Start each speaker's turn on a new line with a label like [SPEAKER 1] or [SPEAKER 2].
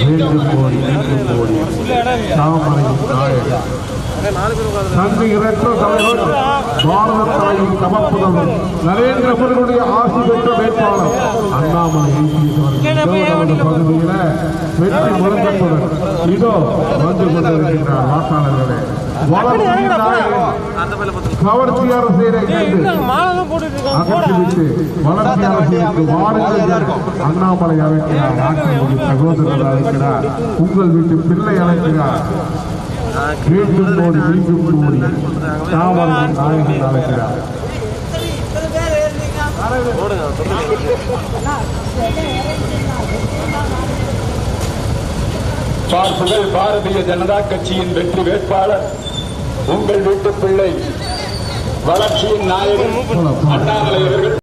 [SPEAKER 1] மீண்டும் கோடி மீண்டும் கோடி சாமரையும் நாயகன் நன்றி செய்த விட்டு அரசியலை கண்டு அகற்றிவிட்டு வாருங்கள் அண்ணாமலை அழைக்கிறார் நாட்டினுடைய சகோதரர் அழைக்கிறார். உங்கள் வீட்டு பிள்ளை அழைக்கிறார். மீண்டும் மோடி மீண்டும் மோடி. தாமரை நாயகன் அழைக்கிறார்.
[SPEAKER 2] பார்ப்புகள் பாரதிய ஜனதா கட்சியின் வெற்றி வேட்பாளர். உங்கள் வீட்டு பிள்ளை வளர்ச்சியின் நாயகன் அண்ணாமலை அவர்கள்.